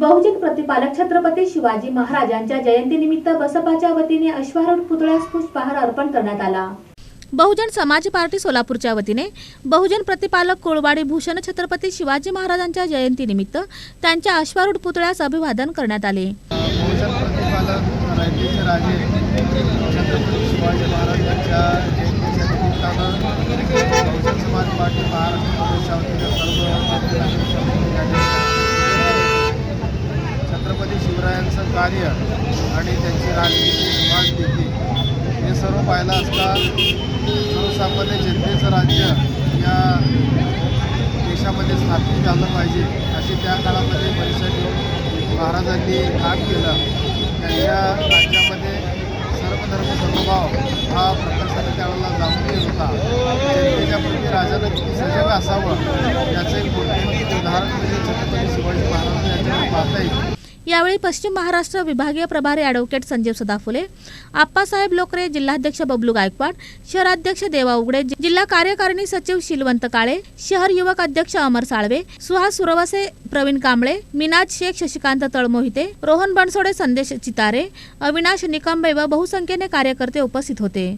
बहुजन प्रतिपालक छत्रपती शिवाजी महाराजांच्या जयंतीनिमित्त बसपाच्या वतीने अश्वारूढ पुतळ्यास पुष्पहार अर्पण करण्यात आला. बहुजन समाज पार्टी सोलापूरच्या वतीने बहुजन प्रतिपालक कोळवाडी भूषण छत्रपती शिवाजी महाराजांच्या जयंतीनिमित्त त्यांच्या अश्वारूढ पुतळ्यास अभिवादन करण्यात आले. बहुजन प्रतिपालक राज्याचे राजे छत्रपती शिवाजी महाराजांच्या जयंतीच्या निमित्तानं बहुजन समाज पार्टी महाराष्ट्र प्रदेशावतीनं सर्व कार्य आणि त्यांची राजनीती समाजनीती हे सर्व पाहिलं असता सर्वसामान्य जनतेचं राज्य या देशामध्ये स्थापित झालं पाहिजे अशी त्या काळामध्ये परिषद महाराजांनी काम केलं. त्यांच्या राज्यामध्ये सर्वधर्म समभाव हा प्रकर्षाने त्यावेळेला जाणून येत होता. जनतेच्या प्रती राजानं किती सजग असावं याचं एक उदाहरण म्हणजे छत्रपती शिवाजी यावेळी पश्चिम महाराष्ट्र विभागीय प्रभारी ॲडव्होकेट संजीव सदाफुले आप्पासाहेब लोकरे जिल्हाध्यक्ष बबलू गायकवाड शहराध्यक्ष देवा उगडे जिल्हा कार्यकारिणी सचिव शिलवंत काळे शहर युवक अध्यक्ष अमर साळवे सुहास सुरवसे प्रवीण कांबळे मिनाज शेख शशिकांत तळमोहिते रोहन बनसोडे संदेश चितारे अविनाश निकंबे व बहुसंख्येने कार्यकर्ते उपस्थित होते.